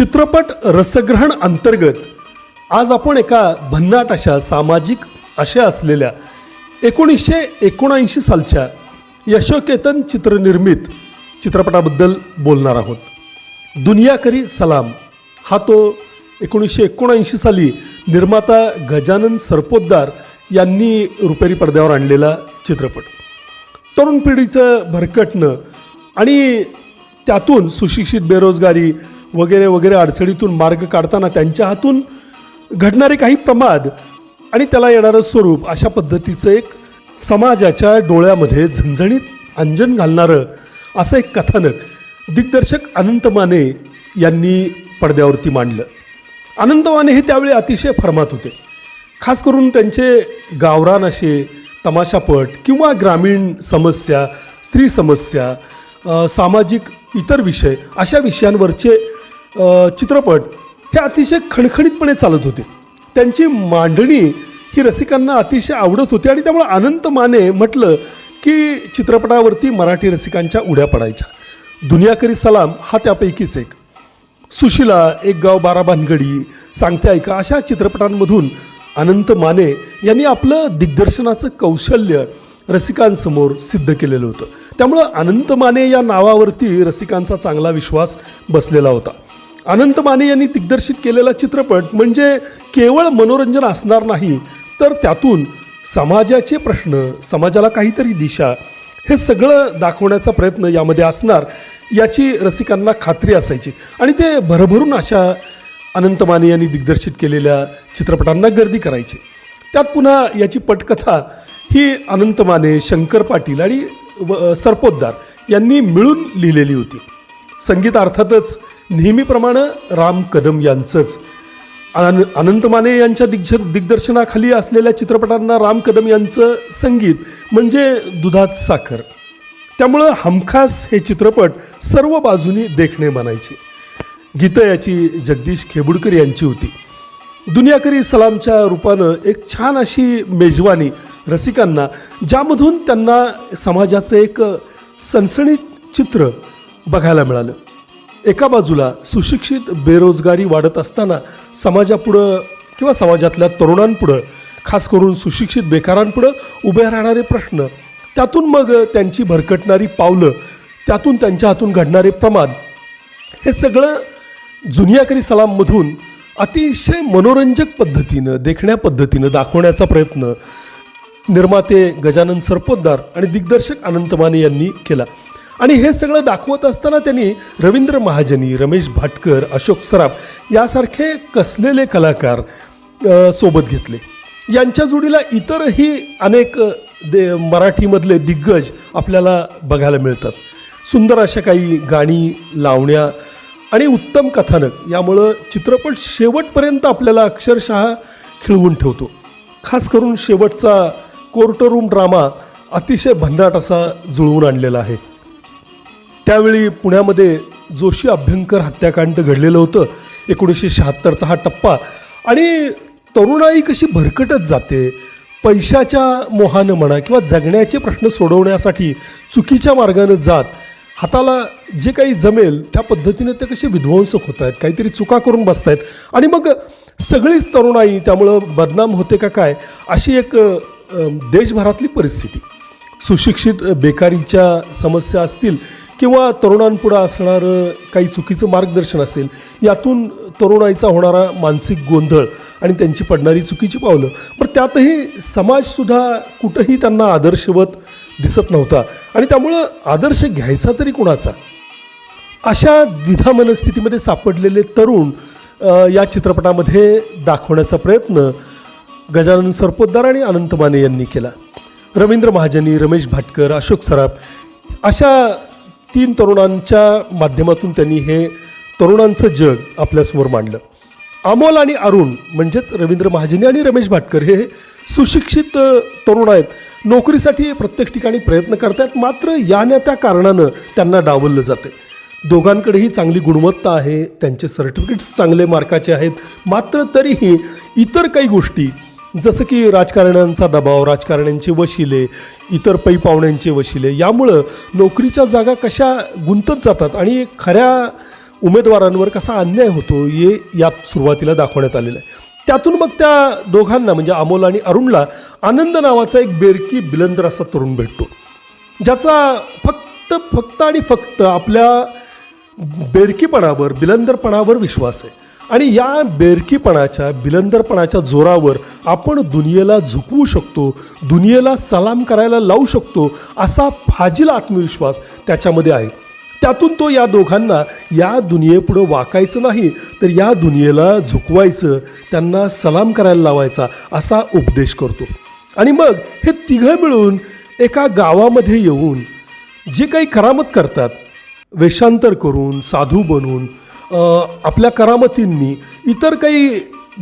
चित्रपट रसग्रहण अंतर्गत आज आपण एका भन्नाट अशा सामाजिक अशा असलेल्या एकोणीसशे एकोणऐंशी सालच्या यशोकेतन चित्रनिर्मित चित्रपटाबद्दल बोलणार आहोत. दुनिया करी सलाम. हा तो एकोणीसशे एकोणऐंशी साली निर्माता गजानन सरपोतदार यांनी रुपेरी पडद्यावर आणलेला चित्रपट. तरुण पिढीचं भरकटणं आणि त्यातून सुशिक्षित बेरोजगारी वगैरे वगैरे अडचणीतून मार्ग काढताना त्यांच्या हातून घडणारे काही प्रमाद आणि त्याला येणारं स्वरूप अशा पद्धतीचं एक समाजाच्या डोळ्यामध्ये झणझणीत अंजन घालणारं असं एक कथानक दिग्दर्शक अनंत माने यांनी पडद्यावरती मांडलं. अनंत माने हे त्यावेळी अतिशय फरमात होते. खास करून त्यांचे गावरान असे तमाशापट किंवा ग्रामीण समस्या स्त्री समस्या सामाजिक इतर विषय अशा विषयांवरचे चित्रपट हे अतिशय खणखणीतपणे चालत होते. त्यांची मांडणी ही रसिकांना अतिशय आवडत होती आणि त्यामुळे अनंत माने म्हटलं की चित्रपटावरती मराठी रसिकांच्या उड्या पडायच्या. दुनियाकरी सलाम हा त्यापैकीच एक. सुशिला एक गाव बारा भानगडी सांगते ऐका अशा चित्रपटांमधून अनंत माने यांनी आपलं दिग्दर्शनाचं कौशल्य रसिकांसमोर सिद्ध केलेलं होतं. त्यामुळं अनंत माने या नावावरती रसिकांचा चांगला विश्वास बसलेला होता. अनंत माने यांनी दिग्दर्शित केलेला चित्रपट म्हणजे केवळ मनोरंजन असणार नाही तर त्यातून समाजाचे प्रश्न समाजाला काहीतरी दिशा हे सगळं दाखवण्याचा प्रयत्न यामध्ये असणार याची रसिकांना खात्री असायची. आणि ते भरभरून अशा अनंत माने यांनी दिग्दर्शित केलेल्या चित्रपटांना गर्दी करायची. त्यात पुन्हा याची पटकथा ही अनंत माने शंकर पाटील आणि व- सरपोतदार यांनी मिळून लिहिलेली होती. संगीत अर्थातच नेहमीप्रमाणे राम कदम यांचंच. अन अनंत माने यांच्या दिग्ज दिग्दर्शनाखाली असलेल्या चित्रपटांना राम कदम यांचं संगीत म्हणजे दुधात साखर. त्यामुळं हमखास हे चित्रपट सर्व बाजूनी देखणे म्हणायचे गीतं याची जगदीश खेबुडकर यांची होती. दुनियाकरी सलामच्या रूपानं एक छान अशी मेजवानी रसिकांना ज्यामधून त्यांना समाजाचं एक सणसणीत चित्र बघायला मिळालं. एका बाजूला सुशिक्षित बेरोजगारी वाढत असताना समाजापुढं किंवा समाजातल्या तरुणांपुढं खास करून सुशिक्षित बेकारांपुढं उभे राहणारे प्रश्न त्यातून मग त्यांची भरकटणारी पावलं त्यातून त्यांच्या हातून घडणारे प्रमाद हे सगळं जुनियाकरी सलाममधून अतिशय मनोरंजक पद्धतीनं देखण्या पद्धतीनं दाखवण्याचा प्रयत्न निर्माते गजानन सरपोतदार आणि दिग्दर्शक अनंत माने यांनी केला. आणि हे सगळं दाखवत असताना त्यांनी रवींद्र महाजनी रमेश भाटकर अशोक सराफ यासारखे कसलेले कलाकार सोबत घेतले. यांच्या जोडीला इतरही अनेक दे मराठीमधले दिग्गज आपल्याला बघायला मिळतात. सुंदर अशा काही गाणी लावण्या आणि उत्तम कथानक. यामुळं चित्रपट शेवटपर्यंत आपल्याला अक्षरशः खिळवून ठेवतो. खास करून शेवटचा कोर्टरूम ड्रामा अतिशय भन्नाट असा जुळवून आणलेला आहे. त्यावेळी पुण्यामध्ये जोशी अभ्यंकर हत्याकांड घडलेलं होतं. एकोणीसशे शहात्तरचा हा टप्पा. आणि तरुणाई कशी भरकटत जाते पैशाच्या मोहानं म्हणा किंवा जगण्याचे प्रश्न सोडवण्यासाठी चुकीच्या मार्गानं जात हाताला जे काही जमेल त्या पद्धतीने ते कसे विध्वंसक होत आहेत काहीतरी चुका करून बसत आहेत आणि मग सगळीच तरुणाई त्यामुळं बदनाम होते का काय अशी एक देशभरातली परिस्थिती. सुशिक्षित बेकारीच्या समस्या असतील किंवा तरुणांपुढं असणारं काही चुकीचं मार्गदर्शन असेल यातून तरुणाईचा होणारा मानसिक गोंधळ आणि त्यांची पडणारी चुकीची पावलं पण त्यातही समाजसुद्धा कुठंही त्यांना आदर्शवत दिसत नव्हता. आणि त्यामुळं आदर्श घ्यायचा तरी कुणाचा? अशा द्विधा मनस्थितीमध्ये सापडलेले तरुण या चित्रपटामध्ये दाखवण्याचा प्रयत्न गजानन सरपोतदार आणि अनंत माने यांनी केला. रवींद्र महाजनी रमेश भाटकर अशोक सराफ अशा तीन तरुणांच्या माध्यमातून त्यांनी हे तरुणांचं जग आपल्यासमोर मांडलं. अमोल आणि अरुण म्हणजेच रवींद्र महाजनी आणि रमेश भाटकर हे सुशिक्षित तरुण आहेत. नोकरीसाठी प्रत्येक ठिकाणी प्रयत्न करतात मात्र या न त्या कारणानं त्यांना डावललं जाते दोघांकडेही चांगली गुणवत्ता आहे त्यांचे सर्टिफिकेट्स चांगले मार्काचे आहेत मात्र तरीही इतर काही गोष्टी जसं की राजकारण्यांचा दबाव राजकारण्यांचे वशिले इतर पै पाहुण्यांचे वशिले यामुळं नोकरीच्या जागा कशा गुंतत जातात आणि खऱ्या उमेदवारांवर कसा अन्याय होतो हे यात सुरुवातीला दाखवण्यात आलेलं आहे. त्यातून मग त्या दोघांना म्हणजे अमोल आणि अरुणला आनंद नावाचा एक बेरकी बिलंदर असा तरुण भेटतो ज्याचा फक्त फक्त आणि फक्त आपल्या बेरकीपणावर बिलंदरपणावर विश्वास आहे. आणि या बेरकीपणाच्या बिलंदरपणाच्या जोरावर आपण दुनियेला झुकवू शकतो दुनियेला सलाम करायला लावू शकतो असा फाजील आत्मविश्वास त्याच्यामध्ये आहे. त्यातून तो या दोघांना या दुनियेपुढं वाकायचं नाही तर या दुनियेला झुकवायचं त्यांना सलाम करायला लावायचा असा उपदेश करतो. आणि मग हे तिघं मिळून एका गावामध्ये येऊन जे काही करामत करतात वेषांतर करून साधू बनून आपल्या करामतींनी इतर काही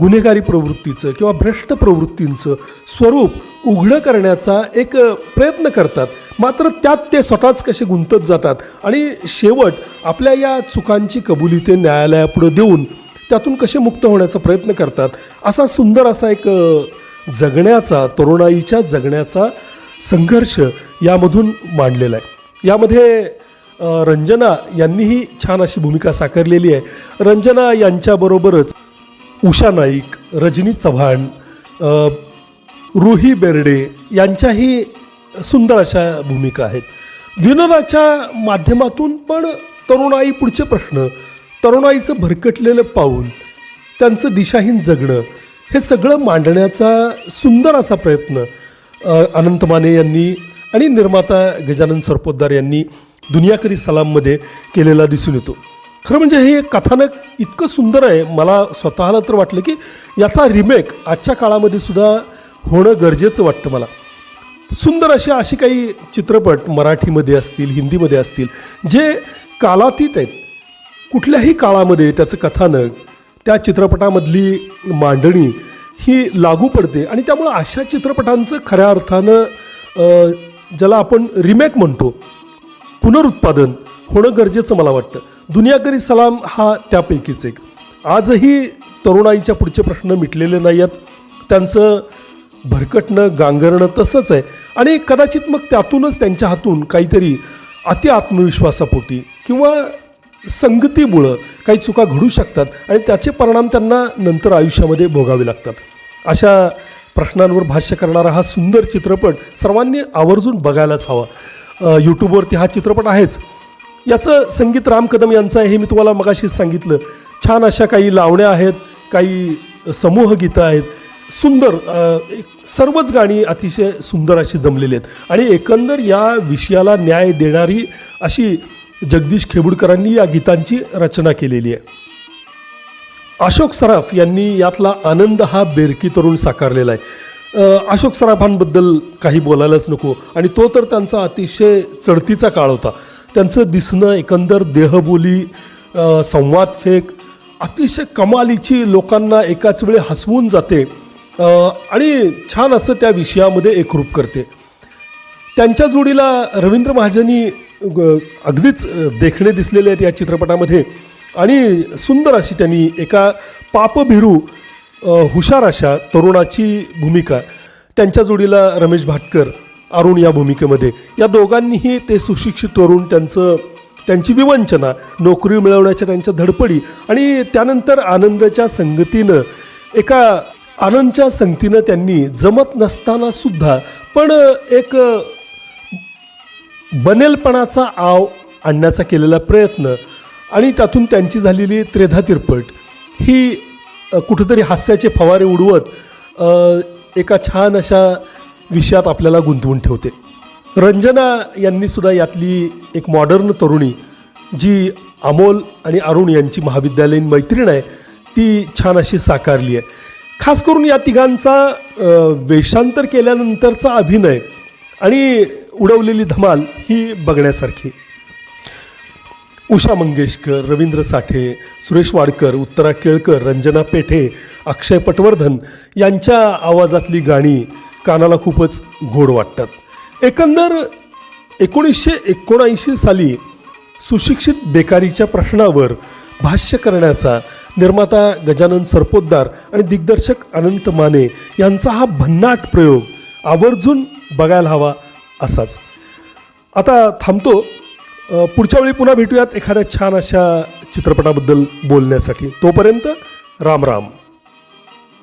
गुन्हेगारी प्रवृत्तीचं किंवा भ्रष्ट प्रवृत्तींचं स्वरूप उघडं करण्याचा एक प्रयत्न करतात. मात्र त्यात ते स्वतःच कसे गुंतत जातात आणि शेवट आपल्या या चुकांची कबुली ते न्यायालयापुढं देऊन त्यातून कसे मुक्त होण्याचा प्रयत्न करतात असा सुंदर असा एक जगण्याचा तरुणाईच्या जगण्याचा संघर्ष यामधून मांडलेला आहे. यामध्ये रंजना यांनीही छान अशी भूमिका साकारलेली आहे. रंजना यांच्याबरोबरच उषा नाईक रजनी चव्हाण रुही बेर्डे यांच्याही सुंदर अशा भूमिका आहेत. विनोदाच्या माध्यमातून पण तरुणाई पुढचे प्रश्न तरुणाईचं भरकटलेलं पाऊल त्यांचं दिशाहीन जगणं हे सगळं मांडण्याचा सुंदर असा प्रयत्न अनंत माने यांनी आणि निर्माता गजानन सरपोतदार यांनी दुनियाकरी सलाममध्ये केलेला दिसून येतो. खरं म्हणजे हे कथानक इतकं सुंदर आहे मला स्वतःला तर वाटलं की याचा रिमेक आजच्या काळामध्ये सुद्धा होणं गरजेचं वाटतं मला. सुंदर असे असे काही चित्रपट मराठीमध्ये असतील हिंदीमध्ये असतील जे कालातीत आहेत. कुठल्याही काळामध्ये त्याचं कथानक त्या चित्रपटामधली मांडणी ही लागू पडते आणि त्यामुळं अशा चित्रपटांचं खऱ्या अर्थानं ज्याला आपण रिमेक म्हणतो पुनरुत्पादन होणं गरजेचं मला वाटतं. दुनियाकरी सलाम हा त्यापैकीच एक. आजही तरुणाईच्या पुढचे प्रश्न मिटलेले नाही आहेत त्यांचं भरकटणं गांगरणं तसंच आहे. आणि कदाचित मग त्यातूनच त्यांच्या हातून काहीतरी अति आत्मविश्वासापोटी किंवा संगतीमुळं काही चुका घडू शकतात आणि त्याचे परिणाम त्यांना नंतर आयुष्यामध्ये भोगावे लागतात. अशा प्रश्नांवर भाष्य करणारा हा सुंदर चित्रपट सर्वांनी आवर्जून बघायलाच हवा. यूट्यूबवरती हा चित्रपट आहेच. याचं संगीत राम कदम यांचं आहे हे मी तुम्हाला मगाशीच सांगितलं. छान अशा काही लावण्या आहेत काही समूह गीतं आहेत. सुंदर एक सर्वच गाणी अतिशय सुंदर अशी जमलेली आहेत. आणि एकंदर या विषयाला न्याय देणारी अशी जगदीश खेबुडकरांनी या गीतांची रचना केलेली आहे. अशोक सराफ यांनी यातला आनंद हा बेरकी तरुण साकारलेला आहे. अशोक सराफांबद्दल काही बोलायलाच नको. आणि तो तर त्यांचा अतिशय चढतीचा काळ होता. त्यांचं दिसणं एकंदर देहबोली संवाद फेक अतिशय कमालीची लोकांना एकाच वेळी हसवून जाते आणि छान असं त्या विषयामध्ये एकरूप करते. त्यांच्या जोडीला रवींद्र महाजनी अगदीच देखणे दिसलेले आहेत या चित्रपटामध्ये. आणि सुंदर अशी त्यांनी एका पापभिरू हुशार अशा तरुणाची भूमिका. त्यांच्या जोडीला रमेश भाटकर अरुण या भूमिकेमध्ये. या दोघांनीही ते सुशिक्षित तरुण त्यांचं त्यांची विवंचना नोकरी मिळवण्याच्या त्यांच्या धडपडी आणि त्यानंतर आनंदाच्या संगतीनं एका आनंदच्या संगतीनं त्यांनी जमत नसताना सुद्धा पण एक बनेलपणाचा आव आणण्याचा केलेला प्रयत्न आणि त्यातून त्यांची झालेली त्रेधा तिरपट ही कुठंतरी हास्याचे फवारे उडवत एका छान अशा विषयात आपल्याला गुंतवून ठेवते. रंजना यांनी सुद्धा यातली एक मॉडर्न तरुणी जी अमोल आणि अरुण यांची महाविद्यालयीन मैत्रीण आहे ती छान अशी साकारली आहे. खास करून या तिघांचा वेषांतर केल्यानंतरचा अभिनय आणि उडवलेली धमाल ही बघण्यासारखी. उषा मंगेशकर रवींद्र साठे सुरेश वाडकर उत्तरा केळकर रंजना पेठे अक्षय पटवर्धन यांच्या आवाजातली गाणी कानाला खूपच गोड वाटतात. एकंदर एकोणीसशे एकोणऐंशी साली सुशिक्षित बेकारीच्या प्रश्नावर भाष्य करण्याचा निर्माता गजानन सरपोतदार आणि दिग्दर्शक अनंत माने यांचा हा भन्नाट प्रयोग आवर्जून बघायला हवा असाच. आता थांबतो. पुढच्या वेळी पुन्हा भेटूयात एखाद्या छान अशा चित्रपटाबद्दल बोलण्यासाठी. तोपर्यंत राम राम.